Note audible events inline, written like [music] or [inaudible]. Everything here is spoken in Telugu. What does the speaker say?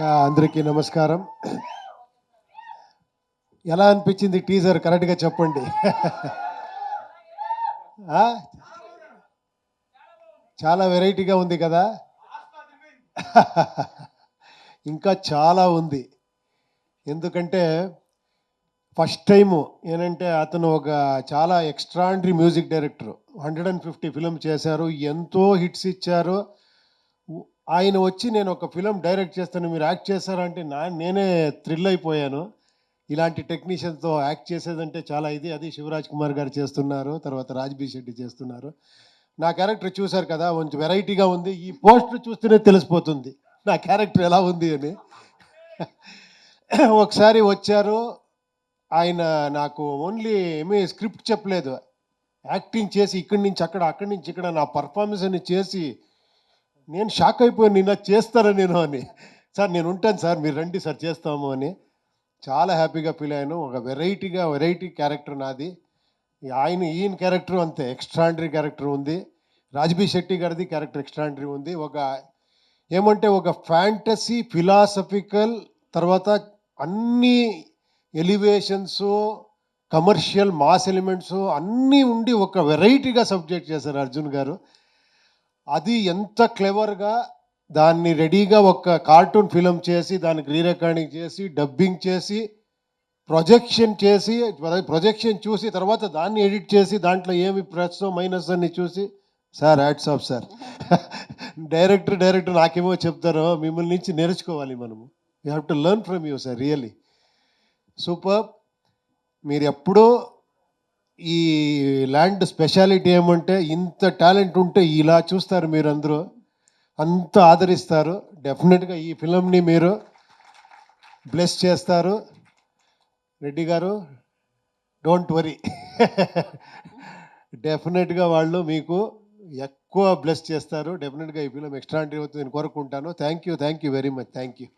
అందరికీ నమస్కారం. ఎలా అనిపించింది టీజర్? కరెక్ట్గా చెప్పండి. చాలా వెరైటీగా ఉంది కదా? ఇంకా చాలా ఉంది. ఎందుకంటే ఫస్ట్ టైము ఏంటంటే అతను ఒక చాలా extraordinary music director. Hundred and fifty film చేశారు. ఎంతో హిట్స్ ఇచ్చారు. ఆయన వచ్చి నేను ఒక ఫిలం డైరెక్ట్ చేస్తాను మీరు యాక్ట్ చేస్తారంటే నా నేనే థ్రిల్ అయిపోయాను. ఇలాంటి టెక్నీషియన్తో యాక్ట్ చేసేదంటే చాలా ఇది. అది శివరాజ్ కుమార్ గారు చేస్తున్నారు తర్వాత రాజ్బీ శెట్టి చేస్తున్నారు. నా క్యారెక్టర్ చూశారు కదా కొంచెం వెరైటీగా ఉంది. ఈ పోస్టర్ చూస్తేనే తెలిసిపోతుంది నా క్యారెక్టర్ ఎలా ఉంది అని. [laughs] ఒకసారి వచ్చారు ఆయన నాకు ఓన్లీ ఏమీ స్క్రిప్ట్ చెప్పలేదు. యాక్టింగ్ చేసి ఇక్కడి నుంచి అక్కడ అక్కడి నుంచి ఇక్కడ నా పర్ఫార్మెన్స్ అని చేసి నేను షాక్ అయిపోయాను నిన్న చేస్తారా నేను అని. సార్ నేను ఉంటాను సార్ మీరు రండి సార్ చేస్తాము అని. చాలా హ్యాపీగా ఫీల్ అయ్యాను. ఒక వెరైటీగా వెరైటీ క్యారెక్టర్ నాది. ఆయన ఈయన క్యారెక్టర్ అంతే ఎక్స్ట్రాండరీ క్యారెక్టర్ ఉంది. రాజ్బీ శెట్టి గారిది క్యారెక్టర్ ఎక్స్ట్రాండరీ ఉంది. ఒక ఏమంటే ఒక ఫ్యాంటసీ ఫిలాసఫికల్ తర్వాత అన్ని ఎలివేషన్స్ కమర్షియల్ మాస్ ఎలిమెంట్స్ అన్నీ ఉండి ఒక వెరైటీగా సబ్జెక్ట్ చేశారు అర్జున్ గారు. అది ఎంత క్లెవర్గా దాన్ని రెడీగా ఒక కార్టూన్ ఫిలం చేసి దానికి రీ రికార్డింగ్ చేసి డబ్బింగ్ చేసి ప్రొజెక్షన్ చేసి ప్రొజెక్షన్ చూసి తర్వాత దాన్ని ఎడిట్ చేసి దాంట్లో ఏమి ప్లస్ మైనస్ అని చూసి sir ads of sir director director నాకేమో చెప్తారో మిమ్మల్ని నుంచి నేర్చుకోవాలి మనము. You have to learn from you sir really super మీరు ఎప్పుడూ ఈ ల్యాండ్ స్పెషాలిటీ ఏమంటే ఇంత టాలెంట్ ఉంటే ఇలా చూస్తారు మీరు అందరూ అంత ఆదరిస్తారు. డెఫినెట్గా ఈ ఫిలంని మీరు బ్లెస్ చేస్తారు. రెడ్డి గారు డోంట్ వరీ. డెఫినెట్గా వాళ్ళు మీకు ఎక్కువ బ్లెస్ చేస్తారు. డెఫినెట్గా ఈ ఫిలం ఎక్స్ట్రాండరీ అవుతుంది నేను కోరుకుంటాను. Thank you thank you very much. Thank you.